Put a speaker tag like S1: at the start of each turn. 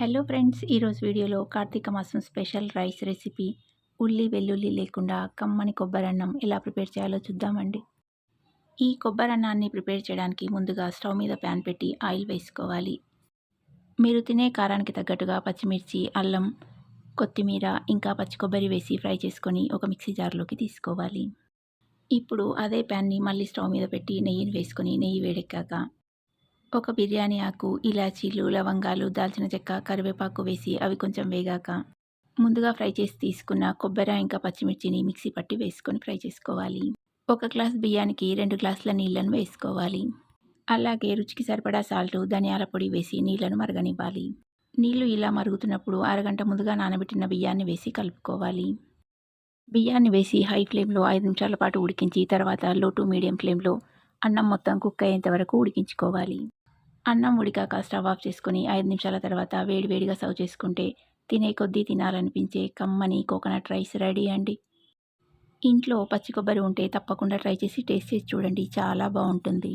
S1: Hello friends ఈరోజు వీడియోలో కార్తీక మాసం స్పెషల్ రైస్ రెసిపీ ఉల్లి వెల్లుల్లి లేకుండా కమ్మని కొబ్బరన్నం ఎలా ప్రిపేర్ చేయాలో చూద్దామండి. ఈ కొబ్బరన్నాన్ని ప్రిపేర్ చేయడానికి ముందుగా స్టవ్ మీద ప్యాన్ పెట్టి ఆయిల్ వేసుకోవాలి. మీరు తినే కారానికి తగ్గట్టుగా పచ్చిమిర్చి అల్లం కొత్తిమీర ఇంకా పచ్చి కొబ్బరి వేసి ఫ్రై చేసుకొని ఒక మిక్సీ జార్లోకి తీసుకోవాలి. ఇప్పుడు అదే ప్యాన్ని మళ్ళీ స్టవ్ మీద పెట్టి నెయ్యిని వేసుకొని నెయ్యి వేడెక్కాక ఒక బిర్యానీ ఆకు ఇలాచీలు లవంగాలు దాల్చిన చెక్క కరివేపాకు వేసి అవి కొంచెం వేగాక ముందుగా ఫ్రై చేసి తీసుకున్న కొబ్బరి ఇంకా పచ్చిమిర్చిని మిక్సీ పట్టి వేసుకొని ఫ్రై చేసుకోవాలి. ఒక గ్లాస్ బియ్యానికి రెండు గ్లాసుల నీళ్ళను వేసుకోవాలి. అలాగే రుచికి సరిపడా సాల్ట్ ధనియాల పొడి వేసి నీళ్ళను మరగనివ్వాలి. నీళ్ళు ఇలా మరుగుతున్నప్పుడు అరగంట ముందుగా నానబెట్టిన బియ్యాన్ని వేసి కలుపుకోవాలి. బియ్యాన్ని వేసి హై ఫ్లేమ్లో ఐదు నిమిషాల పాటు ఉడికించి తర్వాత లో టు మీడియం ఫ్లేమ్లో అన్నం మొత్తం కుక్ అయ్యేంత వరకు ఉడికించుకోవాలి. అన్నం ఉడికాక స్టవ్ ఆఫ్ చేసుకొని ఐదు నిమిషాల తర్వాత వేడివేడిగా సర్వ్ చేసుకుంటే తినే కొద్దీ తినాలనిపించే కమ్మని కోకోనట్ రైస్ రెడీ అండి. ఇంట్లో పచ్చి కొబ్బరి ఉంటే తప్పకుండా ట్రై చేసి టేస్ట్ చేసి చూడండి. చాలా బాగుంటుంది.